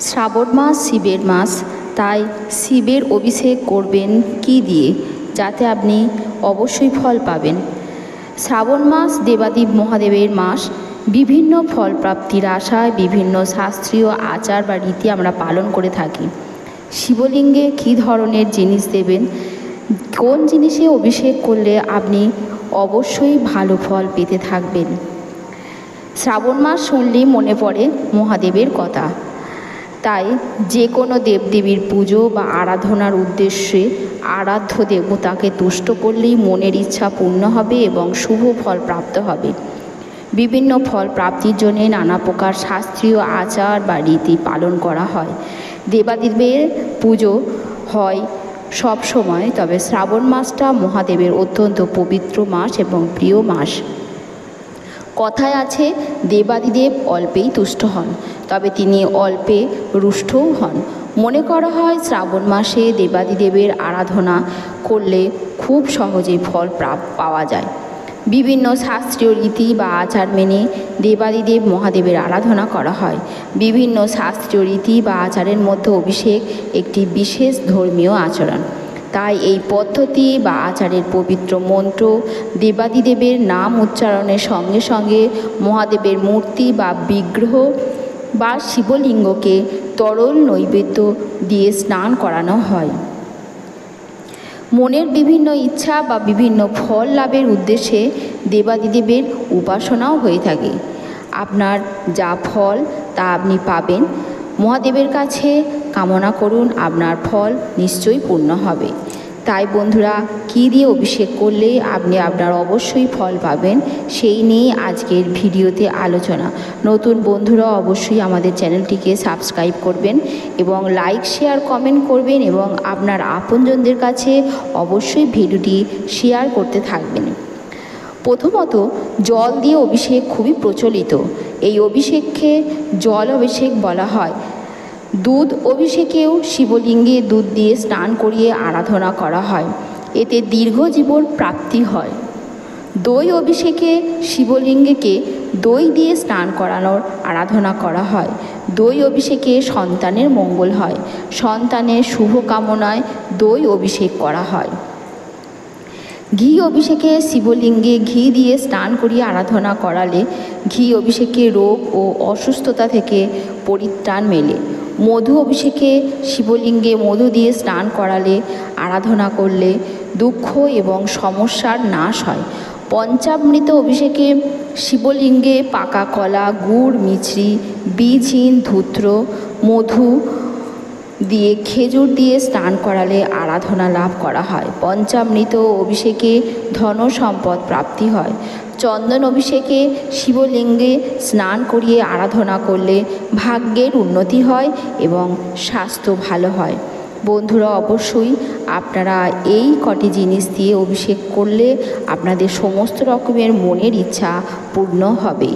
শ্রাবণ মাস, শিবের মাস, তাই শিবের অভিষেক করবেন কি দিয়ে? যাতে আপনি অবশ্যই ফল পাবেন। শ্রাবণ মাস দেবাদেব মহাদেবের মাস, বিভিন্ন ফল প্রাপ্তির আশায় বিভিন্ন শাস্ত্রীয় আচার বা রীতি আমরা পালন করে থাকি। শিবলিঙ্গে কী ধরনের জিনিস দেবেন? কোন জিনিসে অভিষেক করলে আপনি অবশ্যই ভালো ফল পেতে থাকবেন? শ্রাবণ মাস শুনলেই মনে পড়ে মহাদেবের কথা। তাই যে কোনো দেবদেবীর পুজো বা আরাধনার উদ্দেশ্যে আরাধ্য দেবতাকে তুষ্ট করলেই মনের ইচ্ছা পূর্ণ হবে এবং শুভ ফল প্রাপ্ত হবে। বিভিন্ন ফল প্রাপ্তির জন্যে নানা প্রকার শাস্ত্রীয় আচার বা রীতি পালন করা হয়। দেবাদেবের পুজো হয় সব সময় তবে শ্রাবণ মাসটা মহাদেবের অত্যন্ত পবিত্র মাস এবং প্রিয় মাস। কথায় আছে, দেবাদিদেব অল্পেই তুষ্ট হন, তবে তিনি অল্পে রুষ্টও হন। মনে করা হয় শ্রাবণ মাসে দেবাদিদেবের আরাধনা করলে খুব সহজেই ফল পাওয়া যায়। বিভিন্ন শাস্ত্রীয় রীতি বা আচার মেনে দেবাদিদেব মহাদেবের আরাধনা করা হয়। বিভিন্ন শাস্ত্রীয় রীতি বা আচারের মধ্যে অভিষেক একটি বিশেষ ধর্মীয় আচরণ। তাই এই পদ্ধতি বা আচারের পবিত্র মন্ত্র দেবাদিদেবের নাম উচ্চারণের সঙ্গে সঙ্গে মহাদেবের মূর্তি বা বিগ্রহ বা শিবলিঙ্গকে তরল নৈবেদ্য দিয়ে স্নান করানো হয়। মনের বিভিন্ন ইচ্ছা বা বিভিন্ন ফল লাভের উদ্দেশ্যে দেবাদিদেবের উপাসনাও হয়ে থাকে। আপনার যা ফল তা আপনি পাবেন। মহাদেবের কাছে কামনা করুন, আপনার ফল নিশ্চয়ই পূর্ণ হবে। তাই বন্ধুরা, কী দিয়ে অভিষেক করলে আপনি আপনার অবশ্যই ফল পাবেন, সেই নিয়ে আজকের ভিডিওতে আলোচনা। নতুন বন্ধুরা অবশ্যই আমাদের চ্যানেলটিকে সাবস্ক্রাইব করবেন এবং লাইক, শেয়ার, কমেন্ট করবেন এবং আপনার আপনজনদের কাছে অবশ্যই ভিডিওটি শেয়ার করতে থাকবেন। প্রথমত, জল দিয়ে অভিষেক খুবই প্রচলিত। এই অভিষেককে জল অভিষেক বলা হয়। দুধ অভিষেকেও শিবলিঙ্গে দুধ দিয়ে স্নান করিয়ে আরাধনা করা হয়। এতে দীর্ঘ জীবন প্রাপ্তি হয়। দই অভিষেকে শিবলিঙ্গকে দই দিয়ে স্নান করানোর আরাধনা করা হয়। দই অভিষেকে সন্তানের মঙ্গল হয়। সন্তানের শুভ কামনায় দই অভিষেক করা হয়। ঘি অভিষেকে শিবলিঙ্গে ঘি দিয়ে স্নান করিয়ে আরাধনা করালে ঘি অভিষেকে রোগ ও অসুস্থতা থেকে পরিত্রাণ মেলে। মধু অভিষেকে শিবলিঙ্গে মধু দিয়ে স্নান করালে আরাধনা করলে দুঃখ এবং সমস্যার নাশ হয়। পঞ্চামৃত অভিষেকে শিবলিঙ্গে পাকা কলা, গুড়, মিছরি বীজহীন ধূত্র, মধু দিয়ে খেজুর দিয়ে স্নান করালে আরাধনা লাভ করা হয়। পঞ্চামৃত অভিষেকে ধন সম্পদ প্রাপ্তি হয়। চন্দন অভিষেকে শিবলিঙ্গে স্নান করিয়ে আরাধনা করলে ভাগ্যের উন্নতি হয় এবং স্বাস্থ্য ভালো হয়। বন্ধুরা, অবশ্যই আপনারা এই কটি জিনিস দিয়ে অভিষেক করলে আপনাদের সমস্ত রকমের মনের ইচ্ছা পূর্ণ হবে।